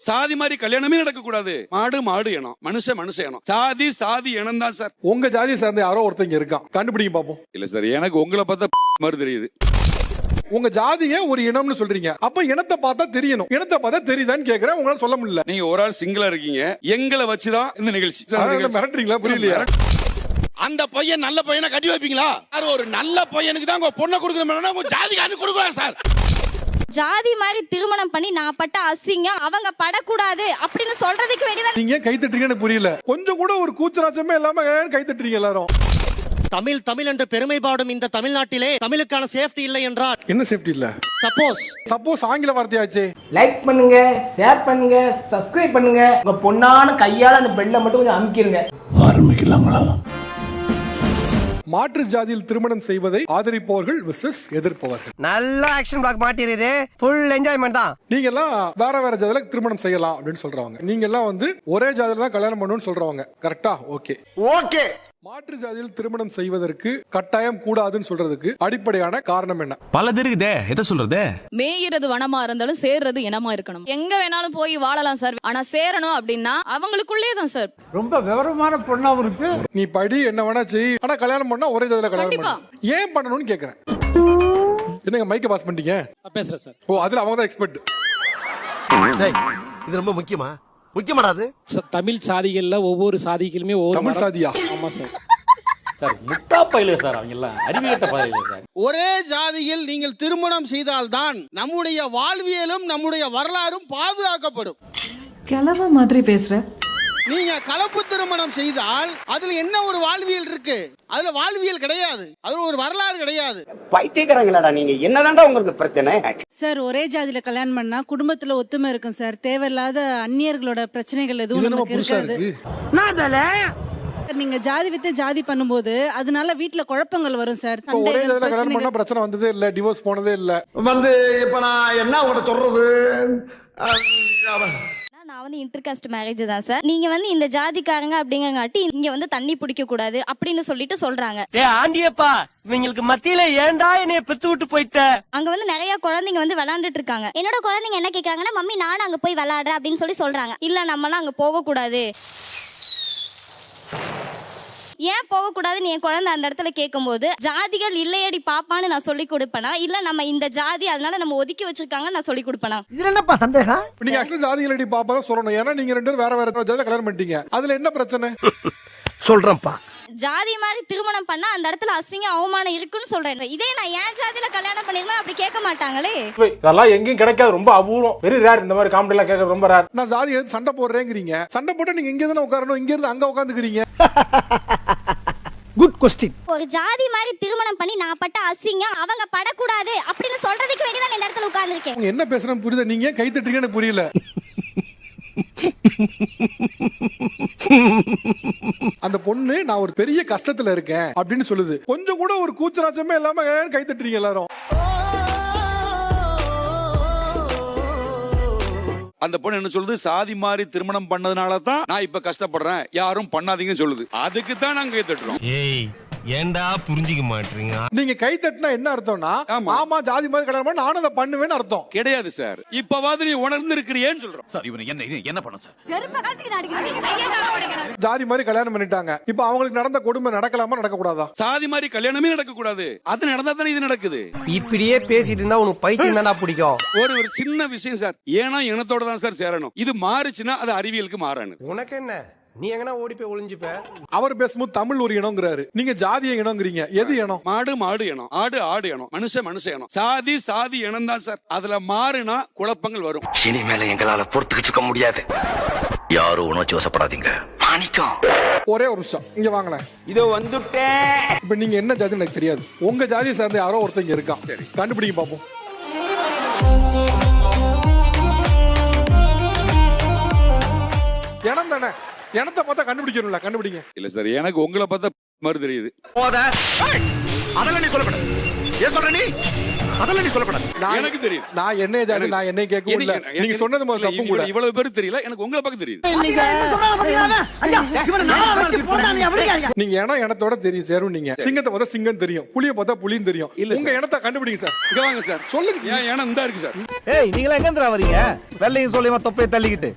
சாதி மாதிரி கல்யாணமே நடக்க கூடாது மாடு மாடு இனம் மனுஷ மனுஷ இனம். சாதி சாதி இனம் தான் சார். உங்க ஜாதியை சேர்ந்த யாரோ ஒருத்தங்க இருக்கான். கண்டுபிடிங்க பாப்போம். இல்ல சார் எனக்கு உங்களை பார்த்தா மாதிரி தெரியுது. உங்க ஜாதியை ஒரு இனம்னு சொல்றீங்க. அப்ப இனத்தை பார்த்தா தெரியணும். இனத்தை பார்த்தா தெரியுதான்னு கேக்குறேன். உங்களால சொல்ல முடியல. நீங்க ஒரு ஆள் சிங்கிளா இருக்கீங்க. எங்களை வச்சுதான் இந்த நிகழ்ச்சி. மிரட்டுறீங்களா? புரியலையா? அந்த பையன் நல்ல பையனை கட்டி வைப்பீங்களா? சார் ஒரு நல்ல பையனுக்கு தான் உங்க பொண்ணை கொடுக்கணும் உங்க ஜாதிக்காரனு கொடுக்கலாம் சார். ஜாதி மாதிரி திருமணம் பண்ணி நான் பட்ட அசிங்கம் அவங்க படக்கூடாது அப்படின்னு சொல்றதுக்கு வேண்டியதான்? நீங்க கை தட்டுறீங்கன்னு புரியல. கொஞ்சம் கூட ஒரு கூச்சராச்சமே இல்லாம ஏன் கை தட்டுறீங்க எல்லாரும்? தமிழ் தமிழ் என்று பெருமை பாடும் இந்த தமிழ்நாட்டிலே தமிழுக்கான சேஃப்டி இல்லை என்றால்? என்ன சேஃப்டி இல்ல? சப்போஸ் சப்போஸ் ஆங்கில வார்த்தையாச்சே லைக் பண்ணுங்க ஷேர் பண்ணுங்க சப்ஸ்கிரைப் பண்ணுங்க. உங்க பொண்ணான கையால அந்த பெல்லை மட்டும் கொஞ்சம் அமுக்கிருங்க. மாற்று ஜாதியில் திருமணம் செய்வதை ஆதரிப்பவர்கள் விசஸ் எதிர்ப்பவர்கள். நல்ல ஆக்ஷன் பிளாக் மாட்டிருது ஃபுல் என்ஜாய்மெண்ட் தான். நீங்க எல்லாம் வேற வேற ஜாதியில திருமணம் செய்யலாம் அப்படின்னு சொல்றவங்க. நீங்க எல்லாம் வந்து ஒரே ஜாதியில தான் கல்யாணம் பண்ணணும்னு சொல்றவங்க. கரெக்டா ஓகே ஓகே மாற்று ஜாதியில் திருமணம் செய்வதற்கு கட்டாயம் கூடாதுன்னு சொல்றதுக்கு அடிப்படையான காரணம் என்ன? பல இருக்குதே எதை சொல்றது? மேயிறது வனமா இருந்தாலும் சேர்றது இனமா இருக்கணும். எங்க வேணாலும் போய் வாழலாம் சார். ஆனா சேரணும் அப்படின்னா அவங்களுக்குள்ளே தான் சார். ரொம்ப விவரமான பொண்ணாவும் இருக்கு நீ படி என்ன வேணா செய். ஆனா கல்யாணம் பண்ணா ஒரே ஜாதியில கல்யாணம் கண்டிப்பா. பண்ணணும் ஏன் பண்ணணும்னு கேக்குறேன். என்னங்க மைக்க பாஸ் பண்ணிட்டீங்க? பேசுறேன் சார். ஓ அதுல அவங்க தான் எக்ஸ்பர்ட் இது ரொம்ப முக்கியமா? முக்கியமாடா அது? தமிழ் சாதிகள்ல ஒவ்வொரு சாதிகளுமே ஒவ்வொரு சாதியா? ஆமா சார். சார் முட்டா பயில சார் அவங்க எல்லாம் அறிவியட்ட பயில சார். ஒரே ஜாதியில் நீங்கள் திருமணம் செய்தால்தான் நம்முடைய வாழ்வியலும் நம்முடைய வரலாறும் பாதுகாக்கப்படும். கிளவ மாதிரி பேசுற. நீங்க கலப்பு திருமணம் செய்தால் அதுல என்ன ஒரு வாழ்வியல் இருக்கு? அதுல வாழ்வியல் கிடையாது. அதுல ஒரு வரலாறு கிடையாது. பைத்தியக்காரங்களாடா நீங்க. என்னதான்டா உங்களுக்கு பிரச்சனை? சார் ஒரே ஜாதியில கல்யாணம் பண்ணா குடும்பத்துல ஒத்துமை இருக்கும் சார். தேவையில்லாத அந்நியர்களோட பிரச்சனைகள் இது நம்ம புதுசா இருக்கு. நீங்க ஜாதி வித்து ஜாதி பண்ணும்போது அதனால வீட்டுல குழப்பங்கள் வரும் சார். ஒரே ஜாதியில கல்யாணம் பண்ணா பிரச்சனை வந்ததே இல்ல டிவோர்ஸ் போனதே இல்ல. வந்து இப்ப நான் என்ன உங்கள்ட்ட சொல்றது? நான் வந்து இன்டர்காஸ்ட் மேரேஜ் தான் சார் நீங்க வந்து இந்த ஜாதிக்காரங்க அப்படிங்கறங்காட்டி இங்க வந்து தண்ணி பிடிக்க கூடாது அப்படின்னு சொல்லிட்டு சொல்றாங்க. ஏ ஆண்டியப்பா இவங்களுக்கு மத்தியில ஏன்டா என்னைய பெத்து விட்டு போயிட்ட? அங்க வந்து நிறைய குழந்தைங்க வந்து விளையாண்டுட்டு இருக்காங்க. என்னோட குழந்தைங்க என்ன கேக்குறாங்கன்னா மம்மி நானும் அங்க போய் விளையாடுறேன் அப்படின்னு சொல்லி சொல்றாங்க. இல்ல நம்மலாம் அங்க போக கூடாது. ஏன் போகக்கூடாதுன்னு என் குழந்தை அந்த இடத்துல கேட்கும்போது ஜாதிகள் இல்லையடி பாப்பான்னு நான் சொல்லி கொடுப்பேனா? இல்ல நம்ம இந்த ஜாதி அதனால நம்ம ஒதுக்கி வச்சிருக்காங்க நான் சொல்லி கொடுப்பேனா? இதுல என்னப்பா சந்தேகம்? நீங்க ஆக்சுவலி ஜாதிகளடி பாப்பா தான் சொல்லணும். ஏன்னா நீங்க ரெண்டு பேரும் வேற வேற ஜாதியில கல்யாணம் பண்ணிட்டீங்க. அதுல என்ன பிரச்சனை? சொல்றேன்ப்பா. ஜாதி மாதிரி திருமணம் பண்ணா அந்த இடத்துல அசிங்க அவமானம் இருக்குன்னு சொல்றேன். இதே நான் என் ஜாதியில கல்யாணம் பண்ணிருந்தா அப்படி கேட்க மாட்டாங்களே? இதெல்லாம் எங்கேயும் கிடைக்காது. ரொம்ப அபூர்வம். வெரி ரேர் இந்த மாதிரி காமெடி எல்லாம் கேட்கறது ரொம்ப ரேர் நான் ஜாதி எதிர்த்து சண்டை போடுறேங்கிறீங்க? சண்டை போட்டு நீங்க இங்க தானே உட்காரணும் இங்க இருந்து அங்க உட்காந்துக்கிறீங்க. குட் கொஸ்டின் ஒரு ஜாதி மாதிரி திருமணம் பண்ணி நான் பட்ட அசிங்கம் அவங்க படக்கூடாது அப்படின்னு சொல்றதுக்கு வேண்டியதான் இந்த இடத்துல உட்கார்ந்துருக்கேன். என்ன பேசுறேன்னு புரியுது? நீங்க ஏன் கை தட்டுறீங்கன்னு புரியல. அந்த பொண்ணு நான் ஒரு பெரிய கஷ்டத்துல இருக்கேன் அப்படின்னு சொல்லுது. கொஞ்சம் கூட ஒரு கூச்சராச்சமே இல்லாம கை தட்டுறீங்க எல்லாரும்? அந்த பொண்ணு என்ன சொல்லுது? சாதி மாதிரி திருமணம் பண்ணதுனால தான் நான் இப்ப கஷ்டப்படுறேன். யாரும் பண்ணாதீங்கன்னு சொல்லுது. அதுக்கு தான் நாங்க கை தட்டுறோம். ஏய் ஏன்டா புரிஞ்சுக்க மாட்டீங்க? நீங்க கை தட்டினா என்ன அர்த்தம்னா ஆமா. ஜாதி மாதிரி கல்யாணம் பண்ணி நானும் அதை பண்ணுவேன்னு அர்த்தம். கிடையாது சார். இப்பவாது நீ உணர்ந்து இருக்கிறியேன்னு சொல்றோம். சார் இவனை என்ன இது என்ன பண்ண சார்? ஜாதி மாதிரி கல்யாணம் பண்ணிட்டாங்க. இப்ப அவங்களுக்கு நடந்த கொடுமை நடக்கலாமா நடக்க கூடாதா சாதி மாதிரி கல்யாணமே நடக்க கூடாது அது நடந்தா தானே இது நடக்குது. இப்படியே பேசிட்டு இருந்தா உனக்கு பைத்தியம் தானே பிடிக்கும். ஒரு ஒரு சின்ன விஷயம் சார். ஏன்னா இனத்தோட தான் சார் சேரணும். இது மாறுச்சுன்னா அது அறிவியலுக்கு மாறணும் உனக்கு என்ன? நீ எங்கனா ஓடி போய் ஒளிஞ்சுப்ப? அவர் பேசும்போது தமிழ் ஒரு இனங்கிறாரு. நீங்க ஜாதிய இனங்கிறீங்க. எது இனம்? மாடு மாடு இனம். ஆடு ஆடு இனம். மனுஷ மனுஷ இனம். சாதி சாதி இனம் தான் சார். அதுல மாறுனா குழப்பங்கள் வரும். இனிமேல எங்களால பொறுத்துக்கிட்டு இருக்க முடியாது. யாரும் உணர்ச்சி வசப்படாதீங்க மாணிக்கம். ஒரே ஒரு நிமிஷம். இங்க வாங்களேன் இதோ வந்துட்டேன். இப்ப நீங்க என்ன ஜாதி எனக்கு தெரியாது. உங்க ஜாதியை சேர்ந்த யாரோ ஒருத்தங்க இருக்கான். கண்டுபிடிங்க பாப்போம். இனம் தானே? இனத்தை பார்த்தா கண்டுபிடிக்கணும்ல கண்டுபிடிங்க. இல்ல சார் எனக்கு உங்களை பார்த்தா மாதிரி தெரியுது. போத. அதெல்லாம் நீ சொல்லப்பட ஏன் சொல்ற நீ? அதெல்லாம் நீ சொல்லப்படாது. நான் எனக்கு தெரியும் நான் என்னைய ஜாதி நான் என்னைய கேட்கவும் இல்ல எனக்கு- நீங்க சொன்னது முதல்ல இல்ல, தப்பும் கூட. இவ்வளவு- பேருக்கு தெரியல. எனக்கு உங்களை பக்கம் தெரியுது. நீங்க இனம் இனத்தோட தெரியும் சேரும் நீங்க. சிங்கத்தை பார்த்தா சிங்கம் தெரியும் புளிய பார்த்தா புலியும் தெரியும். இல்ல உங்க இனத்தை கண்டுபிடிங்க சார். இங்க வாங்க சார். சொல்லுங்க. ஏன் ஏன்னா இந்த இருக்கு சார். ஏய் நீங்களா எங்க வரீங்க? வெள்ளையும் சொல்லியமா தொப்பையை தள்ளிக்கிட்டு?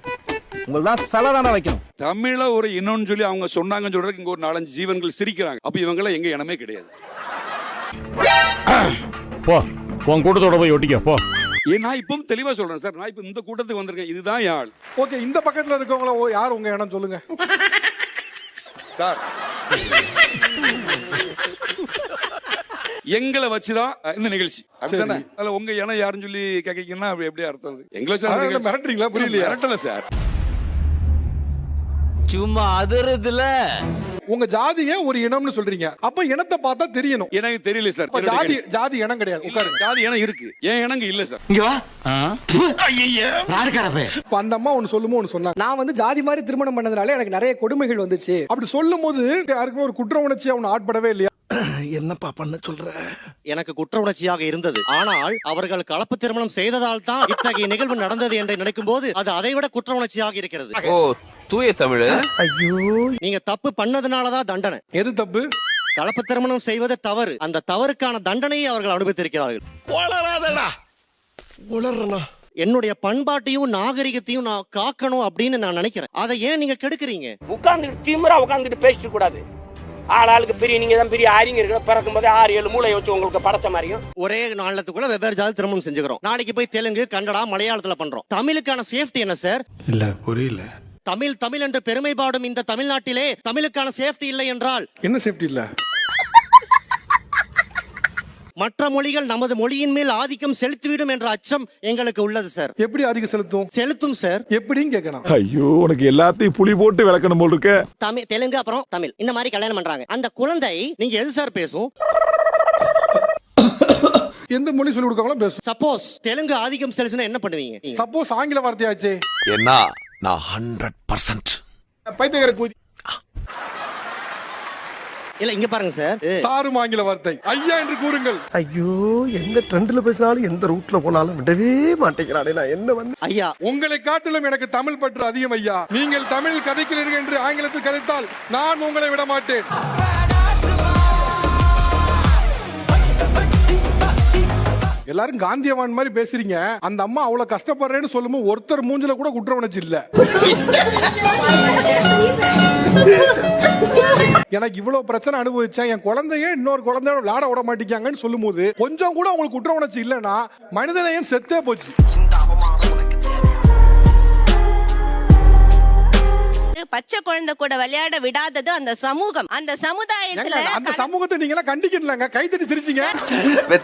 உங்களுக்கு தான் சலதான வைக்கணும். தமிழ ஒரு இன்னொன்னு சொல்லி அவங்க சொன்னாங்கன்னு சொல்றதுக்கு இங்க ஒரு நாலஞ்சு ஜீவன்கள் சிரிக்கிறாங்க. அப்ப இவங்கள எங்க இனமே கிடையாது. போ உன் கூட்டத்தோட போய் ஒட்டிக்க போ. ஏன் நான் இப்பவும் தெளிவா சொல்றேன் சார். நான் இப்ப இந்த கூட்டத்துக்கு வந்திருக்கேன். இதுதான் ஆள். ஓகே இந்த பக்கத்துல இருக்கவங்கள ஓ, யார் உங்க இனம் சொல்லுங்க. சார். எங்களை வச்சுதான் இந்த நிகழ்ச்சி. அப்படிதானே அதுல உங்க இனம் யாருன்னு சொல்லி கேக்கீங்கன்னா அப்படி எப்படி அர்த்தம்? எங்களை. மிரட்டுறீங்களா? புரியலையா? மிரட்டல சார். சும்மா அதிரதுல. உங்க ஜாதிய ஒரு இனம்னு சொல்றீங்க. அப்ப இனத்தை பார்த்தா தெரியணும். எனக்கு தெரியல சார். ஜாதி. ஜாதி இனம் கிடையாது. உட்காருங்க. ஜாதி இனம் இருக்கு. என் இனங்க இல்ல சார். இங்க வா. அந்த அம்மா ஒண்ணு சொல்லுமோ ஒண்ணு சொன்னாங்க நான் வந்து ஜாதி மாதிரி திருமணம் பண்ணதுனால எனக்கு நிறைய கொடுமைகள் வந்துச்சு. அப்படி சொல்லும் போது யாருக்குமே ஒரு குற்ற உணர்ச்சி அவன் ஆட்படவே இல்லையா? என்னப்பா பண்ண சொல்ற? எனக்கு குற்ற உணர்ச்சியாக இருந்தது. ஆனால் அவர்கள் கலப்பு திருமணம் செய்ததால் தான் இத்தகைய நிகழ்வு நடந்தது என்று நினைக்கும் போது அது அதைவிட குற்ற உணர்ச்சியாக இருக்கிறது. ஓ தூய தமிழ். ஐயோ. நீங்க தப்பு பண்ணதுனாலதான் தண்டனை. எது தப்பு? கலப்பு திருமணம் செய்வது தவறு. அந்த தவறுக்கான தண்டனையை அவர்கள் அனுபவித்திருக்கிறார்கள். உளறனா என்னுடைய பண்பாட்டையும் நாகரிகத்தையும் நான் காக்கணும் அப்படின்னு நான் நினைக்கிறேன். அதை ஏன் நீங்க கெடுக்குறீங்க? உட்கார்ந்துட்டு திமிரா உட்கார்ந்துட்டு பேசிட்டு கூடாது. ஆள் ஆளுக்கு பெரிய நீங்க தான் பெரிய அறிஞர்கள் பிறக்கும் போதே ஆறு ஏழு மூளை வச்சு உங்களுக்கு படைச்ச மாதிரியும் ஒரே நாளத்துக்குள்ள வெவ்வேறு ஜாதி திருமணம் செஞ்சுக்கிறோம். நாளைக்கு போய் தெலுங்கு கன்னடா மலையாளத்துல பண்றோம். தமிழுக்கான சேஃப்டி என்ன சார்? இல்ல புரியல. தமிழ் தமிழ் என்று பெருமை பாடும் இந்த தமிழ்நாட்டிலே தமிழுக்கான சேஃப்டி இல்லை என்றால்? என்ன சேஃப்டி இல்ல? மற்ற மொழிகள் நமது மொழியின் மேல் ஆதிக்கம் செலுத்திவிடும் என்ற அச்சம் எங்களுக்கு உள்ளது சார். எப்படி அதிகம் செலுத்தும்? செலுத்தும் சார். எப்படின்னு கேட்கணும். ஐயோ உனக்கு எல்லாத்தையும் புளி போட்டு விளக்கணும் போல் இருக்க. தமிழ் தெலுங்கு அப்புறம் தமிழ். இந்த மாதிரி கல்யாணம் பண்றாங்க. அந்த குழந்தை நீங்க எது சார் பேசும்? எந்த மொழி சொல்லி கொடுக்காங்களோ பேசும். சப்போஸ் தெலுங்கு ஆதிக்கம் செலுத்தினா என்ன பண்ணுவீங்க? நீங்க? சப்போஸ் ஆங்கில வார்த்தையாச்சே. என்ன நான் ஹண்ட்ரட் பர்சன்ட் பைத்தியக்கார கூதி. இல்ல இங்க பாருங்க சார் சாரும் ஆங்கில வார்த்தை. ஐயா என்று கூறுங்கள். ஐயோ எந்த ட்ரெண்ட்ல பேசினாலும் எந்த ரூட்ல போனாலும் விடவே மாட்டேங்கிறானே நான் என்ன வந்து ஐயா. உங்களை காட்டிலும் எனக்கு தமிழ் பற்று அதிகம் ஐயா. நீங்கள் தமிழ் கதைக்கிறீர்கள் என்று ஆங்கிலத்தில் கதைத்தால் நான் உங்களை விட மாட்டேன் எல்லாரும் காந்தியவான் மாதிரி பேசுறீங்க. அந்த அம்மா அவ்வளவு கஷ்டப்படுறேன்னு சொல்லும்போது ஒருத்தர் மூஞ்சில கூட குற்ற உணர்ச்சி இல்ல எனக்கு இவ்வளவு பிரச்சனை அனுபவிச்சேன். என் குழந்தைய இன்னொரு குழந்தைய விளையாட விட மாட்டேங்காங்கன்னு சொல்லும்போது கொஞ்சம் கூட உங்களுக்கு குற்ற உணர்ச்சி இல்லைன்னா மனிதநேயம் செத்தே போச்சு. பச்சை குழந்தை கூட விளையாட விடாதது அந்த சமூகம். அந்த சமுதாயத்துல அந்த சமூகத்தை நீங்க எல்லாம் கண்டிக்கலாங்க கைத்தட்டி சிரிச்சீங்க.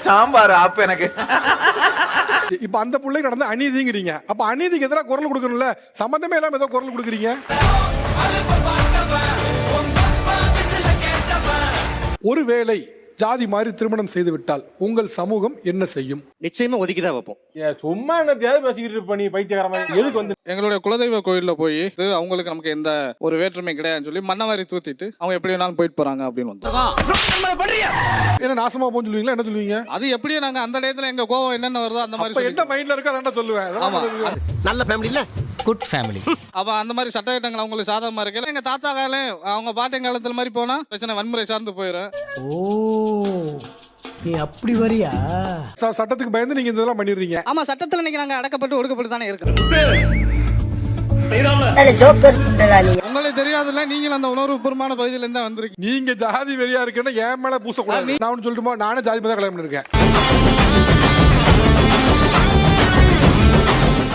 சாம்பார் அப்ப எனக்கு. இப்ப அந்த பிள்ளை நடந்த அநீதிங்கிறீங்க. அப்ப அநீதிக்கு எதிராக குரல் கொடுக்கணும்ல? சம்பந்தமே இல்லாம ஏதோ குரல் கொடுக்குறீங்க? ஒருவேளை ஜாதி மாதிரி திருமணம் செய்து விட்டால் உங்கள் சமூகம் என்ன செய்யும்? நிச்சயமா ஒதுக்கிதான் வைப்போம். ஏன் சும்மா என்னத்தையாவது பேசிக்கிட்டு இருப்ப நீ பைத்தியக்கார மாதிரி எதுக்கு வந்து எங்களுடைய குலதெய்வ கோயில்ல போய் இது அவங்களுக்கு நமக்கு எந்த ஒரு வேற்றுமை கிடையாதுன்னு சொல்லி மண்ணை மாதிரி தூத்திட்டு அவங்க எப்படி வேணாலும் போயிட்டு போறாங்க அப்படின்னு வந்து என்ன நாசமா போன்னு சொல்லுவீங்களா? என்ன சொல்லுவீங்க? அது எப்படியே நாங்க அந்த டயத்துல எங்க கோவம் என்னென்ன வருதோ அந்த மாதிரி என்ன. மைண்ட்ல இருக்கோ அதான் சொல்லுவேன். நல்ல ஃபேமிலி இல்ல? குட் ஃபேமிலி அப்ப அந்த மாதிரி சட்டத்திட்டங்கள் அவங்களுக்கு சாதகமா இருக்கு எங்க தாத்தா காலம் அவங்க பாட்டன் காலத்துல மாதிரி போனா பிரச்சனை வன்முறை சார்ந்து போயிடும் ஓ. நீ அப்படி வரியா? ச- சட்டத்துக்கு பயந்து நீங்க இதெல்லாம் பண்ணிடுறீங்க. ஆமா சட்டத்துல இன்னைக்கு நாங்க அடக்கப்பட்டு ஒடுக்கப்பட்டு தானே இருக்கிறோம் உங்களுக்கு தெரியாதுல்ல நீங்கள் அந்த உணர்வு பூர்வமான பகுதியில இருந்தா வந்திருக்கீங்க. நீங்க ஜாதி வெறியா இருக்குன்னு என் மேல பூசக்கூடாது. நான் ஒண்ணு சொல்லட்டுமா? நானே ஜாதி தான் கல்யாணம் பண்ணிருக்கேன்.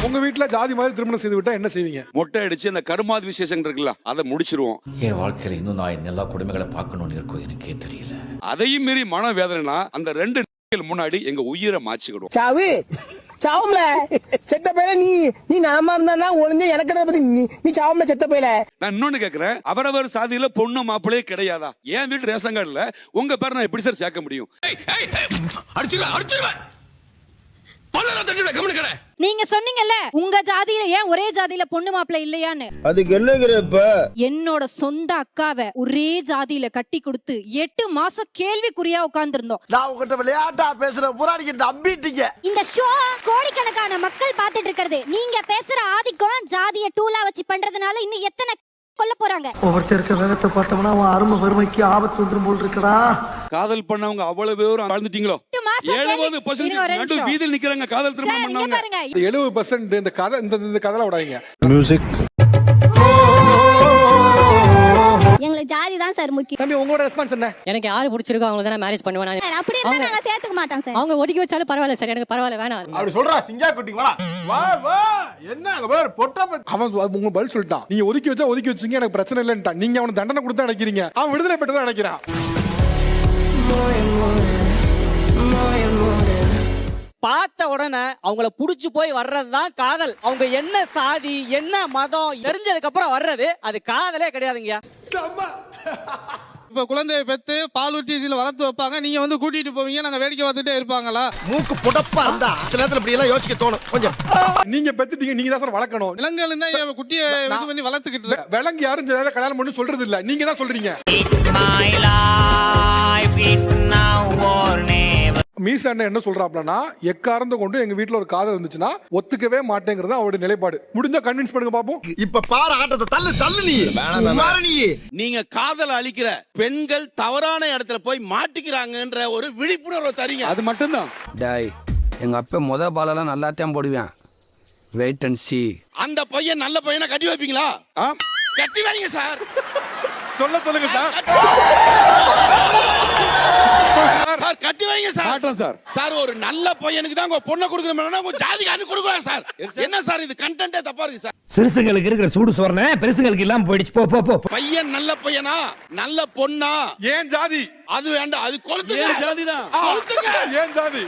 உங்க வீட்டுல ஜாதி மாதிரி திருமணம் செய்து விட்டா என்ன செய்வீங்க? மொட்டை அடிச்சு அந்த கருமாதி விசேஷம் இருக்குல்ல அதை முடிச்சிருவோம். என் வாழ்க்கையில இன்னும் நான் எல்லா கொடுமைகளை பார்க்கணும்னு இருக்கும் எனக்கே தெரியல. அதையும் மீறி மன வேதனைனா அந்த ரெண்டு முன்னாடி எங்க உயிரை மாச்சிக்கிடுவோம் சாவு சாவும்ல. செத்த பையல நீ நீ நாம இருந்தா ஒளிஞ்ச எனக்கு என்ன பத்தி நீ நீ சாவும்ல செத்த பையல? நான் இன்னொன்னு கேக்குறேன். அவரவர் சாதியில பொண்ணு மாப்பிள்ளையே கிடையாதா? என் வீட்டு ரேஷன் கார்டுல உங்க பேரை நான் எப்படி சார் சேர்க்க முடியும்? அடிச்சிருவேன் அடிச்சிருவேன். நீங்க சொன்னீங்கல்ல உங்க ஜாதியில ஏன் ஒரே ஜாதியில பொண்ணு மாப்பிள்ளை இல்லையான்னு? அதுக்கு என்னங்கிறப்ப என்னோட சொந்த அக்காவை ஒரே ஜாதியில கட்டி கொடுத்து எட்டு மாசம் கேள்விக்குறியா உட்கார்ந்திருந்தோம். நான் உங்ககிட்ட விளையாட்டா பேசுற புறாடிக்கு நம்பிட்டீங்க. இந்த ஷோ கோடிக்கணக்கான மக்கள் பார்த்துட்டு இருக்கிறது. நீங்க பேசுற ஆதிக்கம் ஜாதிய டூலா வச்சு பண்றதுனால இன்னும் எத்தனை கொல்ல போறாங்க. ஒவ்வொருத்தர் இருக்க வேகத்தை பார்த்தோம்னா அவன் அருமை வறுமைக்கு ஆபத்து வந்துரும் போல் இருக்கடா. காதல் பண்ணவங்க அவ்வளவு பேரும் வாழ்ந்துட்டீங்களோ எழுபது நிமிஷம். வீதியில் நிக்கிறாங்க காதல் திருமணம் இங்க பண்ணவங்க. பாருங்க. இந்த எழுபது பர்சன்ட் இந்த கதை இந்த இந்த கதையில விடாதீங்க. எங்களுக்கு ஜாதி தான் சார் முக்கியம். தம்பி உங்களோட ரெஸ்பான்ஸ் என்ன? எனக்கு யாரு பிடிச்சிருக்கோ அவங்க தான் மேரேஜ் பண்ணுவேன். அப்படி இருந்தா நாங்க சேர்த்துக்க மாட்டோம் சார். அவங்க ஒதுக்கி வச்சாலும் பரவாயில்ல சார் எனக்கு பரவாயில்ல வேணாம். அப்படி சொல்றா சிங்கா குட்டி வா வா வா. என்ன அங்க பாரு பொட்டா பத்தி அவன் உங்க பதில் சொல்லிட்டான். நீங்க ஒதுக்கி வச்சா ஒதுக்கி வச்சீங்க எனக்கு பிரச்சனை இல்லைன்ட்டான். நீங்க அவனுக்கு தண்டனை கொடுத்தா நினைக்கிறீங்க. அவன் விடுதலை பெற்று தான் நினைக்கிறான் பார்த்த உடனே அவங்கள புடிச்சு போய் வர்றது தான் காதல். அவங்க என்ன சாதி என்ன மதம் தெரிஞ்சதுக்கு அப்புறம் வர்றது அது காதலே கிடையாதுங்க இப்ப குழந்தையை பெத்து பால் ஊட்டி இதுல வளர்த்து வைப்பாங்க. நீங்க வந்து கூட்டிட்டு போவீங்க நாங்க வேடிக்கை பார்த்துட்டே இருப்பாங்களா? மூக்கு புடப்பா இருந்தா சில நேரத்துல இப்படி எல்லாம் யோசிக்க தோணும். கொஞ்சம். நீங்க பெத்துட்டீங்க நீங்க தான் சார் வளர்க்கணும். விலங்குகள் தான் என் குட்டியை இது பண்ணி வளர்த்துக்கிட்டு விலங்கு யாரும் கல்யாணம் பண்ணு சொல்றது இல்ல நீங்க தான் சொல்றீங்க. மீசா அண்ணன் என்ன சொல்றாப்லனா எக்காரந்த கொண்டு எங்க வீட்ல ஒரு காதல் இருந்துச்சுன்னா ஒத்துக்கவே மாட்டேங்கிறது அவருடைய நிலைப்பாடு. முடிஞ்சா கன்வின்ஸ் பண்ணுங்க பாப்போம். இப்ப பாரு ஆட்டத்தை தள்ளு தள்ளு நீ. நீங்க காதல் அளிக்கிற பெண்கள் தவறான இடத்துல போய் மாட்டிக்கிறாங்கன்ற ஒரு விழிப்புணர்வை தரீங்க. அது மட்டும்தான். டாய் எங்க அப்பா முத பாலெல்லாம் நல்லாத்தான் போடுவேன். வெயிட் அண்ட் சி அந்த பையன் நல்ல பையனை கட்டி வைப்பீங்களா? ஆ? கட்டி வைங்க சார். சொல்ல சொல்லுங்க சார். சார் கட்டி வைங்க சார். மாட்டோம் சார். சார் ஒரு நல்ல பையனுக்கு தான் உங்க பொண்ணை கொடுக்கணும். உங்க ஜாதிகாரனு கொடுக்குறாங்க சார். என்ன சார் இது? கண்டென்ட்டே தப்பா இருக்கு சார். சிறுசுங்களுக்கு இருக்கிற சூடு சோறன பெருசுங்களுக்கு இல்லாம போயிடுச்சு. போ போ போ பையன் நல்ல பையனா? நல்ல பொண்ணா? ஏன் ஜாதி? அது வேண்டாம். அது கொளுத்துங்க. ஏன் ஆ, கொளுத்துங்க. ஏன் ஜாதி?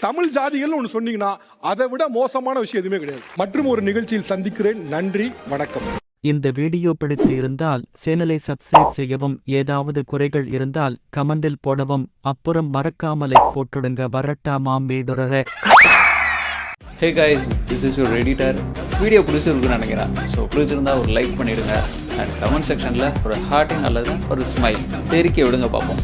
தமிழ் ஜாதிகள்னு ஒண்ணு சொன்னீங்கன்னா அதை விட மோசமான விஷயம் எதுவுமே கிடையாது. மற்றும் ஒரு நிகழ்ச்சியில் சந்திக்கிறேன். நன்றி வணக்கம். இந்த வீடியோ பிடித்து இருந்தால் சேனலை சப்ஸ்கிரைப் செய்யவும் ஏதாவது குறைகள் இருந்தால் கமெண்டில் போடவும் அப்புறம் மறக்காமலை போட்டுடுங்க வரட்டாமாம் வீடுறர. Hey guys this is your editor video பிடிச்சிருக்குன்னு நினைக்கிறேன். ஸோ பிடிச்சிருந்தா ஒரு லைக் பண்ணிடுங்க. அண்ட் கமெண்ட் செக்ஷனில் ஒரு ஹார்ட்டிங் அல்லது ஒரு ஸ்மைல் தெரிக்க விடுங்க பார்ப்போம்.